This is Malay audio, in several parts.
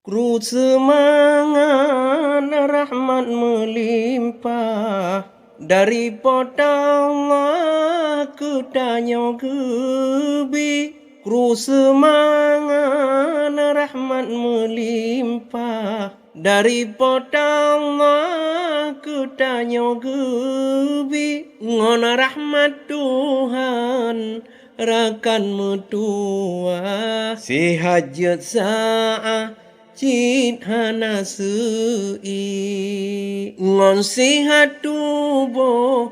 Ku semangat rahmat melimpah. Dari Allah ku tanya gebi. Ku semangat rahmat melimpah. Dari Allah ku tanya gebi. Ngon rahmat Tuhan rakan metua. Si hajat sa'ah Ngon sihat tubuh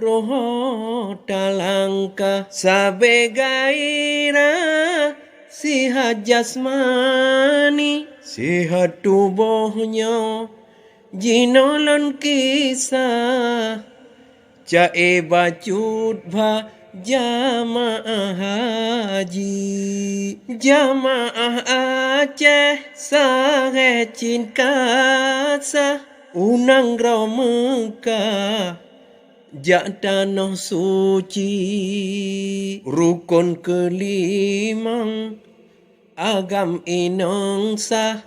roho talangka sabe gaira sihat jasmani sihat tubuhnya jinolon kisah Cae bacut ba jamaah haji jamaah Aceh sange cinta sa unang rau Mekah Jak tanah suci Rukun kelimang Agam inong sah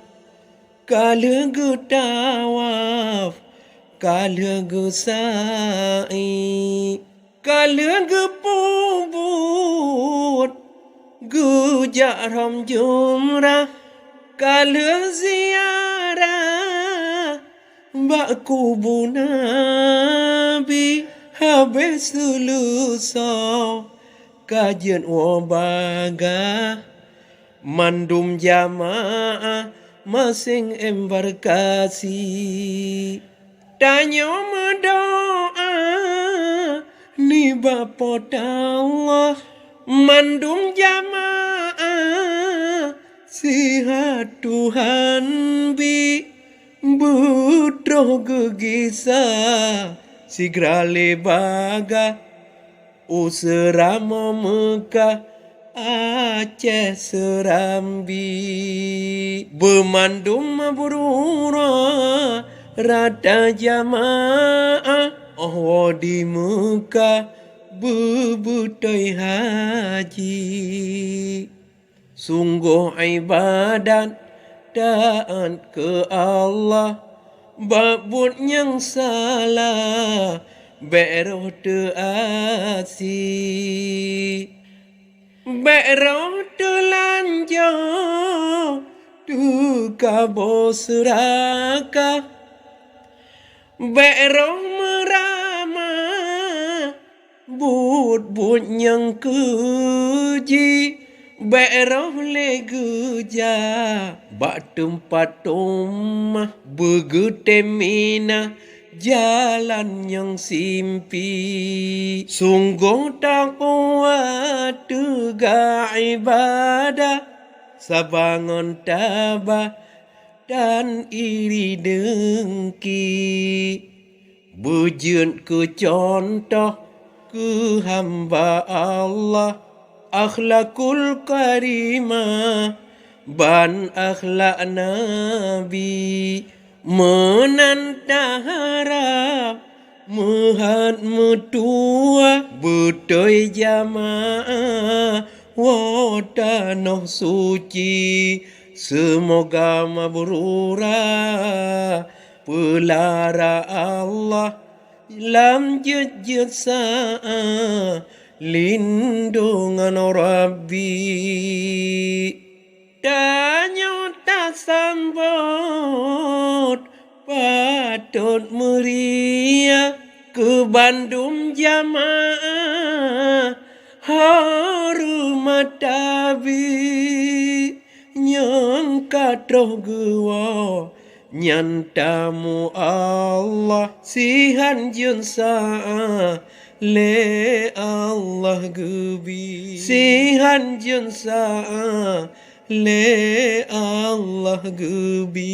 Kala tawaf Kala sa'i Kala pubut Gujak ram jumrah. Kala ziarah Bak kubu Nabi. Habis lulusau Kajian wabaga Mandum jamaah Masing embarkasi Tanya mendoa Bapa Allah Mandum jamaah Sihat Tuhan bi Budroh gegisah Sigrale baga Userama Mekah Aceh Serambi Bermandum mabrura Rada jamaah Oh di Mekah Bebutai haji. Sungguh ibadat Dan ke Allah Babut yang salah Beroh teasi Beroh telanjang Duka bos raka. Beroh But-but yang keji Beroh leguja Bak tempat rumah Begetemina Jalan yang simpi. Sungguh tak kuat Tegak ibadah Sabangon tabah Dan iri dengki. Bujun ke contoh Ke hamba Allah akhlakul karimah ban akhlak nabi menanta harap muhat mutua butoi jamaah watanoh suci. Semoga mabrura pelara Allah لم يجزى lindungan Rabbi Danyo tasambut patut muria ke Bandung jamaah harumat tabi nyong katroh gewa nyantamu Allah sihan jun sa'ah le Allah gubi sihan jun sa le Allah gubi